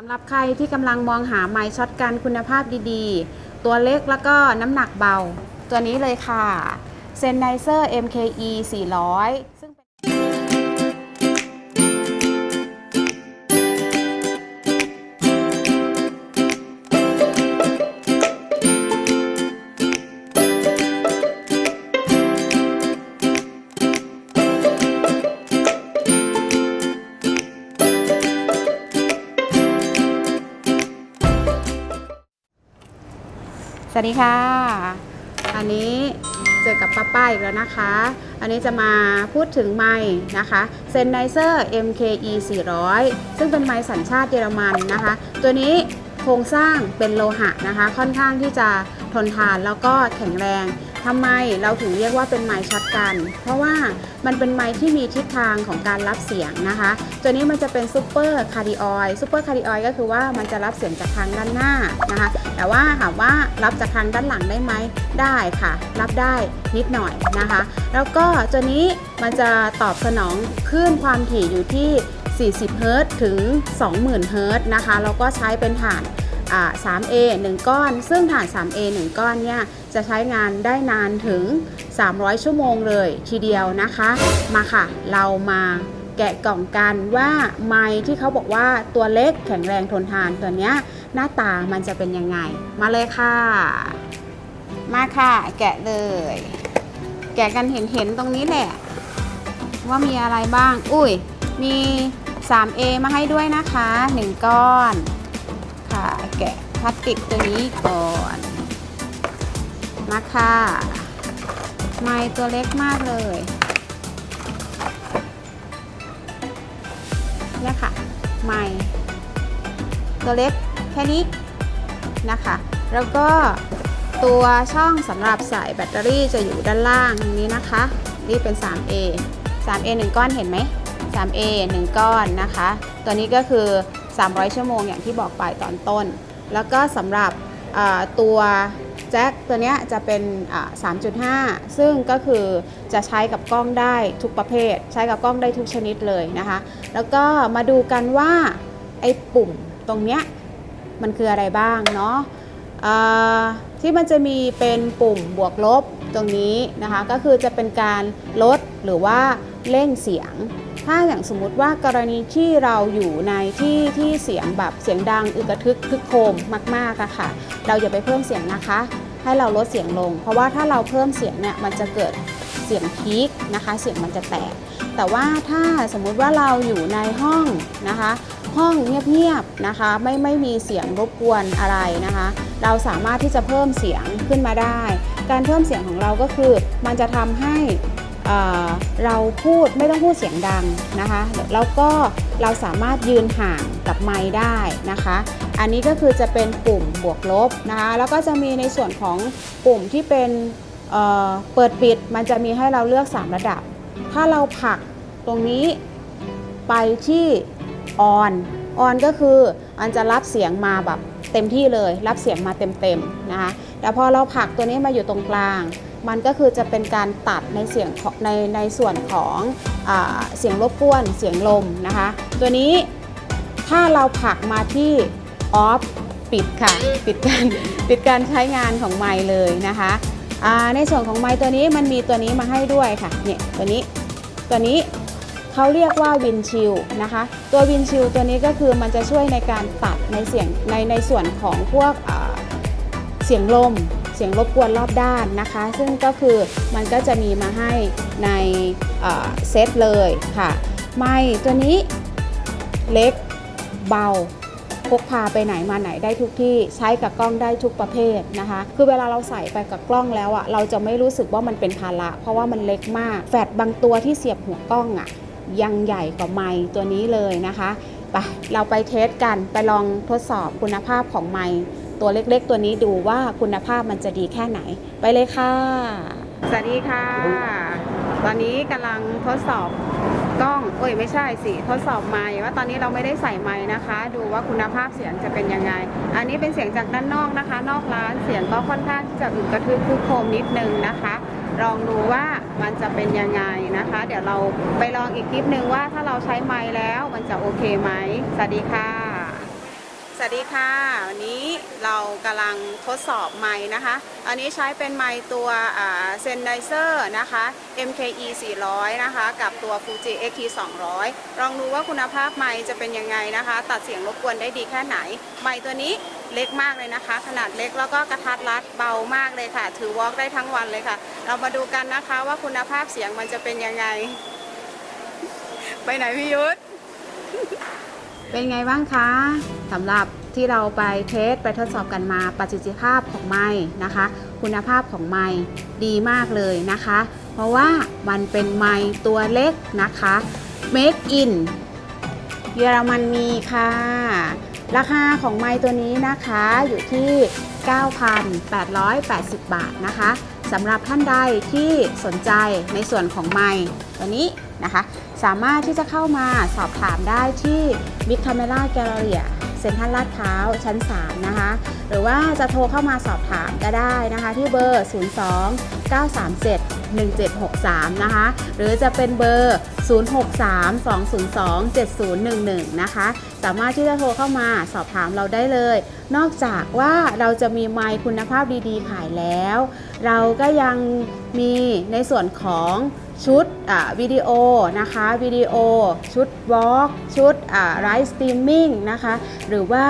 สำหรับใครที่กำลังมองหาไม้ช็อตกันคุณภาพดีๆ ตัวเล็กแล้วก็น้ำหนักเบา ตัวนี้เลยค่ะ s e n n i z e r MKE 400 วัสดีค่ะ อันนี้เจอกับป้าป้าอีกแล้วนะคะ อันนี้จะมาพูดถึงไม้นะคะเซนไนเซอร์ MKE 400 ซึ่งเป็นไม้สัญชาติเยอรมันนะคะ ตัวนี้โครงสร้างเป็นโลหะนะคะ ค่อนข้างที่จะทนทานแล้วก็แข็งแรง ทำไมเราถึงเรียกว่าเป็นไม้ช็อตกัน เพราะว่ามันเป็นไม้ที่มีทิศทางของการรับเสียงนะคะ ตัวนี้มันจะเป็นซูเปอร์คาร์ดิออยซูเปอร์คาร์ดิออยก็คือว่ามันจะรับเสียงจากทางด้านหน้านะคะ แต่ว่าถามว่ารับจากทางด้านหลังได้ไหมได้ค่ะ รับได้นิดหน่อยนะคะ แล้วก็ตัวนี้มันจะตอบสนองคลื่นความถี่อยู่ที่ 40 เฮิรตซ์ถึง 20,000 เฮิรตซ์นะคะแล้วก็ใช้เป็นฐาน 3A 1 ก้อน ซึ่งฐาน 3A 1 ก้อนเนี่ยจะใช้งานได้นานถึง 300 ชั่วโมงเลยทีเดียวนะคะ มาค่ะ เรามาแกะกล่องกันว่าไม้ที่เขาบอกว่าตัวเล็กแข็งแรงทนทานตัวเนี้ยหน้าตามันจะเป็นยังไง มาเลยค่ะ มาค่ะ แกะเลย แกะกันเห็นเห็นๆตรงนี้แหละ ว่ามีอะไรบ้าง อุ้ยมี 3A มาให้ด้วยนะคะ 1 ก้อน ค่ะ แกะพลาสติกตัวนี้ก่อนมาค่ะไม้ตัวเล็กมากเลยเนี่ยค่ะไม้ตัวเล็กแค่นี้นะคะ แล้วก็ตัวช่องสำหรับใส่แบตเตอรี่จะอยู่ด้านล่างตรงนี้นะคะ นี่เป็น 3A 3A 1 ก้อนเห็นไหม 3A 1 ก้อนนะคะ ตัวนี้ก็คือ 300 ชั่วโมงอย่างที่บอกไปตอนต้น แล้วก็สำหรับตัวแจ็คตัวนี้จะเป็น 3.5 ซึ่งก็คือจะใช้กับกล้องได้ทุกประเภท ใช้กับกล้องได้ทุกชนิดเลยนะคะ แล้วก็มาดูกันว่าไอ้ปุ่มตรงเนี้ยมันคืออะไรบ้างเนาะที่มันจะมีเป็นปุ่มบวกลบตรงนี้นะคะ ก็คือจะเป็นการลดหรือว่าเร่งเสียง ถ้าอย่างสมมุติว่ากรณีที่เราอยู่ในที่ที่เสียงแบบเสียงดังอึกระทึกคึกโคมมากๆอะค่ะ เราอย่าไปเพิ่มเสียงนะคะ ให้เราลดเสียงลง เพราะว่าถ้าเราเพิ่มเสียงเนี่ยมันจะเกิดเสียงพีคนะคะ เสียงมันจะแตก แต่ว่าถ้าสมมุติว่าเราอยู่ในห้องนะคะ ห้องเงียบๆนะคะ ไม่ไม่มีเสียงรบกวนอะไรนะคะ เราสามารถที่จะเพิ่มเสียงขึ้นมาได้ การเพิ่มเสียงของเราก็คือ มันจะทำให้ เเราพูดไม่ต้องพูดเสียงดังนะคะแล้วก็เราสามารถยืนห่างกับไม้ได้นะคะ อันนี้ก็คือจะเป็นปุ่มบวกลบนะคะแล้วก็จะมีในส่วนของปุ่มที่เป็นเเปิดปิดมันจะมีให้เราเลือก 3 ระดับ ถ้าเราผักตรงนี้ไปที่ออนออนก็คือมันจะรับเสียงมาแบบเต็มที่เลย รับเสียงมาเต็มๆนะคะแต่พอเราผักตัวนี้มาอยู่ตรงกลาง มันก็คือจะเป็นการตัดในเสียงในในส่วนของอเสียงรบกวนเสียงลมนะคะ ตัวนี้ถ้าเราผลักมาที่ออฟปิดค่ะ ปิดการปิดการใช้งานของไมค์เลยนะคะในส่วนของไมค์ตัวนี้มันมีตัวนี้มาให้ด้วยค่ะเนี่ยตัวนี้ตัวนี้เขาเรียกว่าวินชิลนะคะ ตัววินชิลตัวนี้ก็คือมันจะช่วยในการตัดในเสียงในในส่วนของพวกเสียงลม เสียงรบกวนรอบด้านนะคะ ซึ่งก็คือมันก็จะมีมาให้ในเซตเลยค่ะ ไม้ตัวนี้เล็กเบาพกพาไปไหนมาไหนได้ทุกที่ใช้กับกล้องได้ทุกประเภทนะคะ คือเวลาเราใส่ไปกับกล้องแล้วอะเราจะไม่รู้สึกว่ามันเป็นภาระเพราะว่ามันเล็กมากแฟลชบางตัวที่เสียบหัวกล้องอะยังใหญ่กว่าไม้ตัวนี้เลยนะคะไปเราไปเทสกันไปลองทดสอบคุณภาพของไม้ ตัวเล็กๆ ตัวนี้ดูว่าคุณภาพมันจะดีแค่ไหน ไปเลยค่ะ สวัสดีค่ะ ตอนนี้กำลังทดสอบกล้องเอ้ยไม่ใช่สิทดสอบไมค์ว่าตอนนี้เราไม่ได้ใส่ไมค์นะคะ ดูว่าคุณภาพเสียงจะเป็นยังไง อันนี้เป็นเสียงจากด้านนอกนะคะ นอกร้านเสียงก็ค่อนข้างที่จะอึกกระทึกคึกโครมนิดนึงนะคะลองดูว่ามันจะเป็นยังไงนะคะ เดี๋ยวเราไปลองอีกคลิปนึงว่าถ้าเราใช้ไมค์แล้วมันจะโอเคไหมสวัสดีค่ะ สวัสดีค่ะวันนี้เรากำลังทดสอบไม้นะคะ อันนี้ใช้เป็นไม้ตัวเซนไดเซอร์นะคะ MKE 400 นะคะ กับตัว Fuji XT 200 ลองดูว่าคุณภาพไม้จะเป็นยังไงนะคะ ตัดเสียงรบกวนได้ดีแค่ไหน ไม้ตัวนี้เล็กมากเลยนะคะ ขนาดเล็กแล้วก็กระทัดรัดเบามากเลยค่ะ ถือวอล์กได้ทั้งวันเลยค่ะ เรามาดูกันนะคะว่าคุณภาพเสียงมันจะเป็นยังไง ไปไหนพี่ยุทธ เป็นไงบ้างคะสำหรับที่เราไปเทสไปทดสอบกันมาประสิทธิภาพของไม้นะคะ คุณภาพของไม้ดีมากเลยนะคะ เพราะว่ามันเป็นไม้ตัวเล็กนะคะ Make in เยอรมนีค่ะ ราคาของไม้ตัวนี้นะคะอยู่ที่ 9,880 บาทนะคะ สำหรับท่านใดที่สนใจในส่วนของไม้ตัวนี้นะคะ สามารถที่จะเข้ามาสอบถามได้ที่ Big Camera Gallery เซ็นทรัลลาดพร้าวชั้น 3 นะคะ หรือว่าจะโทรเข้ามาสอบถามก็ได้นะคะ ที่เบอร์ 02 937 1763 นะคะ หรือจะเป็นเบอร์ 063 202 7011 นะคะ สามารถที่จะโทรเข้ามาสอบถามเราได้เลย นอกจากว่าเราจะมีไมค์คุณภาพดีๆ ขายแล้ว เราก็ยังมีในส่วนของ ชุดวิดีโอนะคะวิดีโอ ชุดวอล์กชุดไลฟ์สตรีมมิ่งนะคะหรือว่า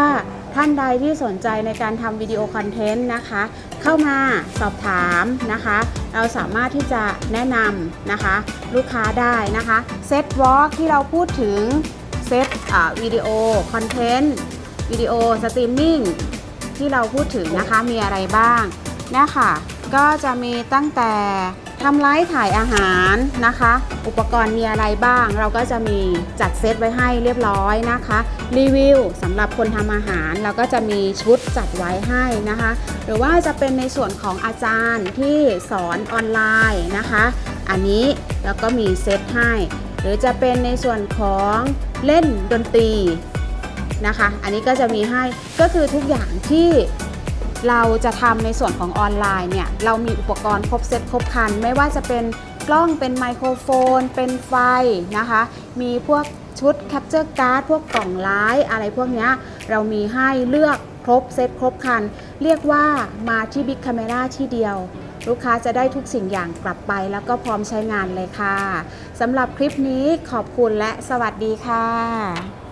ท่านใดที่สนใจในการทำวิดีโอคอนเทนต์นะคะ เข้ามาสอบถามนะคะ เราสามารถที่จะแนะนำนะคะ ลูกค้าได้นะคะเซตวอล์กที่เราพูดถึงเซตวิดีโอคอนเทนต์วิดีโอสตรีมมิ่งที่เราพูดถึงนะคะมีอะไรบ้างเนี่ยค่ะ ก็จะมีตั้งแต่ ทำไลฟ์ถ่ายอาหารนะคะ อุปกรณ์มีอะไรบ้าง เราก็จะมีจัดเซตไว้ให้เรียบร้อยนะคะ รีวิวสำหรับคนทำอาหาร เราก็จะมีชุดจัดไว้ให้นะคะ หรือว่าจะเป็นในส่วนของอาจารย์ที่สอนออนไลน์นะคะ อันนี้เราก็มีเซตให้ หรือจะเป็นในส่วนของเล่นดนตรีนะคะ อันนี้ก็จะมีให้ก็คือทุกอย่างที่ เราจะทำในส่วนของออนไลน์เนี่ยเรามีอุปกรณ์ครบเซตครบครัน ไม่ว่าจะเป็นกล้องเป็นไมโครโฟน เป็นไฟนะคะ มีพวกชุดแคปเจอร์การ์ดพวกกล่องไลฟ์อะไรพวกเนี้ยเรามีให้เลือกครบเซตครบคัน เรียกว่ามาที่ Big Camera ที่เดียว ลูกค้าจะได้ทุกสิ่งอย่างกลับไป แล้วก็พร้อมใช้งานเลยค่ะสำหรับคลิปนี้ขอบคุณและสวัสดีค่ะ